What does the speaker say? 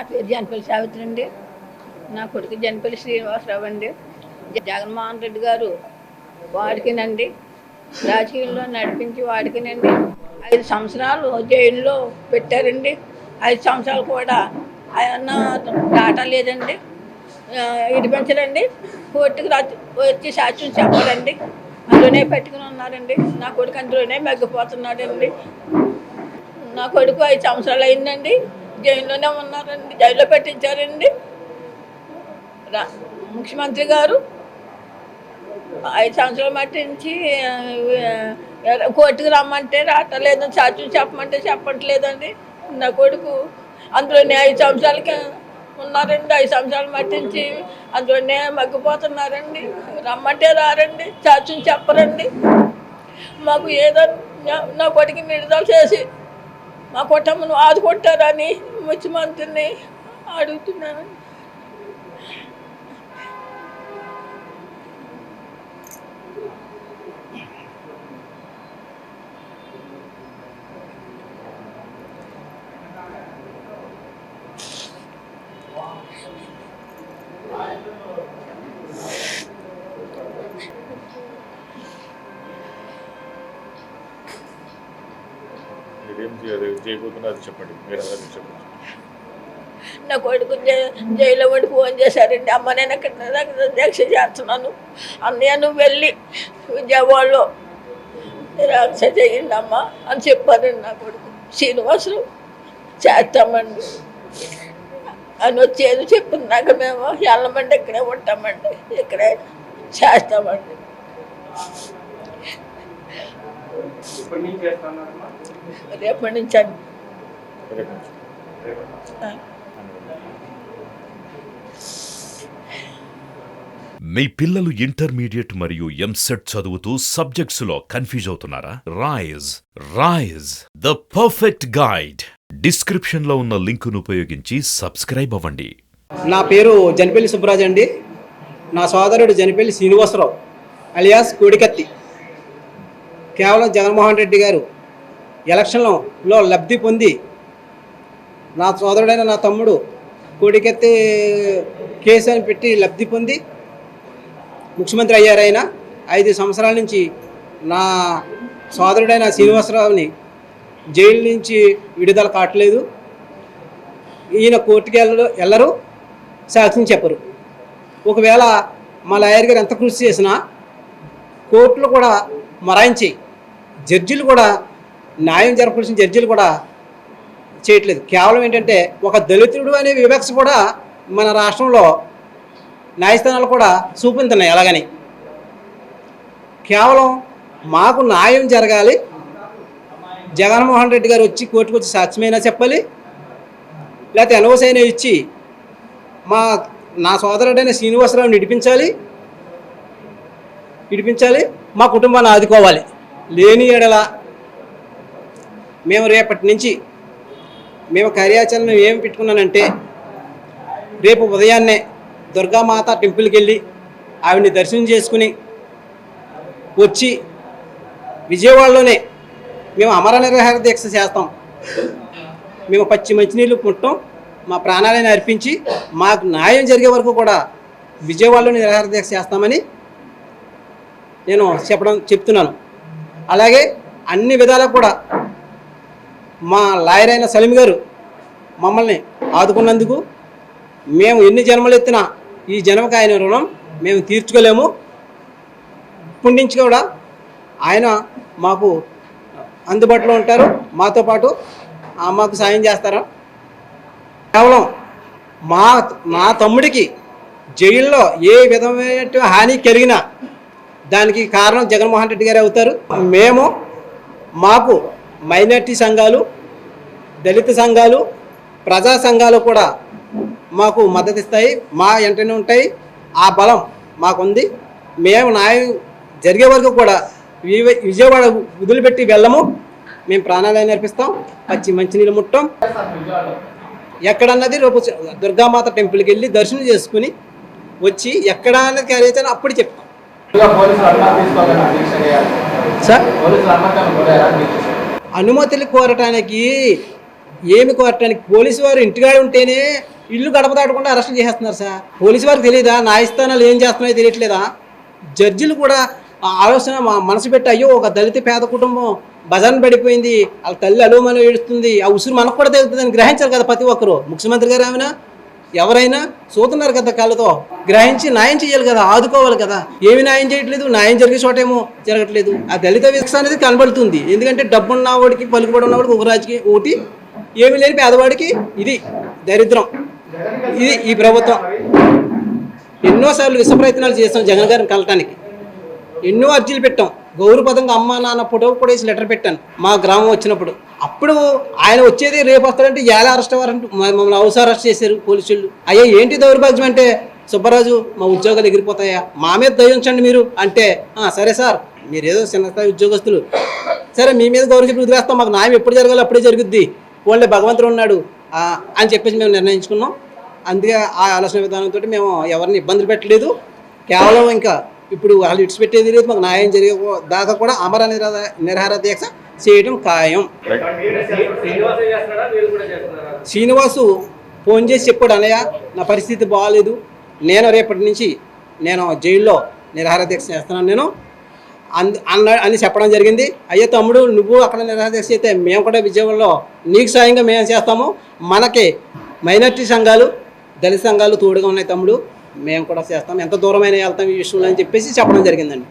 నా పేరు జనపల్లి సావిత్రి అండి. నా కొడుకు జనపల్లి శ్రీనివాసరావు అండి. జగన్మోహన్ రెడ్డి గారు వాడికినండి. రాజకీయంలో నడిపించి వాడికినండి. ఐదు సంవత్సరాలు జైల్లో పెట్టారండి. ఐదు సంవత్సరాలు కూడా ఆయన డాటా లేదండి. విడిపించరండి కోర్టుకు రా వచ్చి సాక్ష్యం చెప్పారండి అందులోనే పెట్టుకుని ఉన్నారండి. నా కొడుకు అందులోనే మగ్గిపోతున్నాడండి. నా కొడుకు ఐదు సంవత్సరాలు అయిందండి. జైల్లోనే ఉన్నారండి. జైల్లో పెట్టించారండి. రా ముఖ్యమంత్రి గారు ఐదు సంవత్సరాలు మట్టించి కోర్టుకు రమ్మంటే రావట్లేదు. సాక్ష్యం చెప్పమంటే చెప్పట్లేదండి. నా కొడుకు అందులోనే ఐదు సంవత్సరాలకి ఉన్నారండి. ఐదు సంవత్సరాలు మట్టించి అందులోనే మగ్గిపోతున్నారండి. రమ్మంటే రారండి. సాక్ష్యం చెప్పరండి. మాకు ఏదో నా- నా కొడుకు విడుదల చేసి మా కుటుంబం ఆదుకుంటారని ముఖ్యమంత్రిని అడుగుతున్నాను. మీరేం చేయబోతున్నారు అది చెప్పండి. మీరు అందరికీ చెప్పండి. నా కొడుకు జైల్లో ఉండి ఫోన్ చేశారండి అమ్మ నేను అక్కడ దీక్ష చేస్తున్నాను. అన్నయ్య నువ్వు వెళ్ళి విజయవాడలో రక్ష చేయండి అమ్మ అని చెప్పారండి నా కొడుకు. శ్రీనివాసులు చేస్తామండి. అని వచ్చేది చెప్పినాక మేము వెళ్ళమండి ఇక్కడే ఉంటామండి. ఇక్కడే చేస్తామండి ఇప్పుడు నుంచి చేస్తున్నారమ్మా రేపటి నుంచి అండి. మీ పిల్లలు ఇంటర్మీడియట్ మరియు ఎంసెట్ చదువుతూ సబ్జెక్ట్స్లో కన్ఫ్యూజ్ అవుతున్నారా? Rise rise. The perfect guide. డిస్క్రిప్షన్లో ఉన్న లింకును ఉపయోగించి సబ్స్క్రైబ్ అవ్వండి. నా పేరు జనపల్లి సుబ్బరాజు అండి. నా సోదరుడు జనపల్లి శ్రీనివాసరావు అలియాస్ కోడికత్తి. కేవలం జగన్మోహన్ రెడ్డి గారు ఎలక్షన్లో లబ్ధి పొంది నా సోదరుడైన నా తమ్ముడు కోడికెత్తి కేసు అని పెట్టి లబ్ధి పొంది ముఖ్యమంత్రి అయ్యారు ఆయన ఐదు సంవత్సరాల నుంచి నా సోదరుడైన శ్రీనివాసరావుని జైలు నుంచి విడుదల కావట్లేదు. ఈయన కోర్టుకి వెళ్ళరు వెళ్ళరు సాక్ష్యం చెప్పరు. ఒకవేళ మా లాయర్ గారు ఎంత కృషి చేసినా కోర్టులు కూడా మరాయించి జడ్జిలు కూడా న్యాయం జరపాల్సిన జడ్జిలు కూడా చేయట్లేదు. కేవలం ఏంటంటే ఒక దళితుడు అనే వివక్ష కూడా మన రాష్ట్రంలో న్యాయస్థానాలు కూడా చూపించున్నాయి అలాగని. కేవలం మాకు న్యాయం జరగాలి. జగన్మోహన్ రెడ్డి గారు వచ్చి కోర్టుకు వచ్చి సాక్ష్యమైనా చెప్పాలి. లేకపోతే ఎన్ఓసి అయినా ఇచ్చి మా నా సోదరుడైన శ్రీనివాసరావు నిడిపించాలి. విడిపించాలి మా కుటుంబాన్ని ఆదుకోవాలి. లేని ఎడల మేము రేపటి నుంచి మేము కార్యాచరణ ఏం పెట్టుకున్నానంటే రేపు ఉదయాన్నే దుర్గామాత టెంపుల్కి వెళ్ళి ఆవిడ్ని దర్శనం చేసుకుని వచ్చి విజయవాడలోనే మేము అమర నిరహార దీక్ష చేస్తాం. మేము పచ్చి మంచినీళ్ళు పుట్టం మా ప్రాణాలను అర్పించి మాకు న్యాయం జరిగే వరకు కూడా విజయవాడలో నిరాహార దీక్ష చేస్తామని నేను చెప్పడం చెప్తున్నాను. అలాగే అన్ని విధాలకు కూడా మా లాయర్ అయిన సలీం గారు మమ్మల్ని ఆదుకున్నందుకు మేము ఎన్ని జన్మలు ఎత్తినా ఈ జన్మకు ఆయన రుణం మేము తీర్చుకోలేము. ఇప్పటి నుంచి కూడా ఆయన మాకు అందుబాటులో ఉంటారు. మాతో పాటు మాకు సాయం చేస్తారు? కేవలం మా నా తమ్ముడికి జైల్లో ఏ విధమైన హాని కలిగినా దానికి కారణం జగన్మోహన్ రెడ్డి గారే అవుతారు. మేము మాకు మైనార్టీ సంఘాలు దళిత సంఘాలు ప్రజా సంఘాలు కూడా మాకు మద్దతు ఇస్తాయి మా వెంటనే ఉంటాయి ఆ బలం మాకుంది. మేము న్యాయం జరిగే వరకు కూడా విజయవాడ వదిలిపెట్టి వెళ్ళము. మేము ప్రాణాలయం నేర్పిస్తాం పచ్చి మంచినీళ్ళు ముట్టం. ఎక్కడన్నది రేపు దుర్గామాత టెంపుల్కి వెళ్ళి దర్శనం చేసుకుని వచ్చి ఎక్కడ అన్నది క్యారేజ్ అని అప్పుడు చెప్తాం సార్? అనుమతులు కోరటానికి ఏమి కోరటానికి పోలీసు వారు ఇంటికాడ ఉంటేనే ఇల్లు గడప దాటకుండా అరెస్ట్ చేసేస్తున్నారు సార్. పోలీసు వారికి తెలియదా న్యాయస్థానాలు ఏం చేస్తున్నాయో తెలియట్లేదా? జడ్జిలు కూడా ఆలోచన మనసు పెట్టి అయ్యో ఒక దళిత పేద కుటుంబం బజాన్ పడిపోయింది. వాళ్ళ తల్లి అలుమని ఏడుస్తుంది. ఆ ఉసురు మనకు కూడా తెలుస్తుందని గ్రహించాలి కదా ప్రతి ఒక్కరు. ముఖ్యమంత్రి గారు ఏమైనా? ఎవరైనా చూస్తున్నారు కదా కళ్ళతో గ్రహించి న్యాయం చేయాలి కదా ఆదుకోవాలి కదా. ఏమి న్యాయం చేయట్లేదు న్యాయం జరిగే చోటేమో జరగట్లేదు. ఆ దళిత వివక్ష అనేది కనబడుతుంది. ఎందుకంటే డబ్బున్న వాడికి పలుకుబడి ఉన్నవాడికి ఒక రాజకీయ ఒకటి ఏమి లేని పేదవాడికి ఇది దరిద్రం. ఇది ఈ ప్రభుత్వం. ఎన్నోసార్లు విశ్వ ప్రయత్నాలు చేస్తాం జగన్ గారిని కలటానికి. ఎన్నో అర్జీలు పెట్టాం. గౌరవపదంగా అమ్మ నాన్న ఫోటో కూడా వేసి లెటర్ పెట్టాను. మా గ్రామం వచ్చినప్పుడు. అప్పుడు ఆయన వచ్చేది రేపు వస్తాడంటే ఎలా అరెస్ట్ అవ్వారంటూ మ- మమ్మల్ని హౌస్ అరెస్ట్ చేశారు పోలీసులు. అయ్యా ఏంటి దౌర్భాగ్యం అంటే? సుబ్బరాజు మా ఉద్యోగాలు ఎగిరిపోతాయా? మా మీద దయించండి మీరు అంటే సరే సార్ మీరు ఏదో చిన్న స్థాయి ఉద్యోగస్తులు. సరే మీ మీద గౌరవ చెప్పి వదిలేస్తాం. మాకు న్యాయం ఎప్పుడు జరగాలి అప్పుడే జరుగుద్ది. ఓన్లీ భగవంతుడు ఉన్నాడు. అని చెప్పేసి మేము నిర్ణయించుకున్నాం. అందుకే ఆ ఆలోచన విధానంతో మేము ఎవరిని ఇబ్బందులు పెట్టలేదు. కేవలం ఇంకా ఇప్పుడు వాళ్ళు ఇడిచిపెట్టేది లేదు మాకు న్యాయం జరిగే దాకా కూడా అమర నిరాధ నిరహార దీక్ష చేయడం ఖాయం. శ్రీనివాసు ఫోన్ చేసి చెప్పాడు అనయ్య నా పరిస్థితి బాగాలేదు నేను రేపటి నుంచి నేను జైల్లో నిరహార దీక్ష చేస్తున్నాను నేను. అన్ అన్న అని చెప్పడం జరిగింది. అయ్యో తమ్ముడు నువ్వు అక్కడ నిరహార దీక్ష అయితే మేము కూడా విజయవాడలో నీకు సాయంగా మేము చేస్తాము. మనకి మైనార్టీ సంఘాలు దళిత సంఘాలు తోడుగా ఉన్నాయి తమ్ముడు. మేము కూడా చేస్తాం. ఎంత దూరమైన వెళ్తాం ఈ విషయంలో అని చెప్పేసి చెప్పడం జరిగిందండి.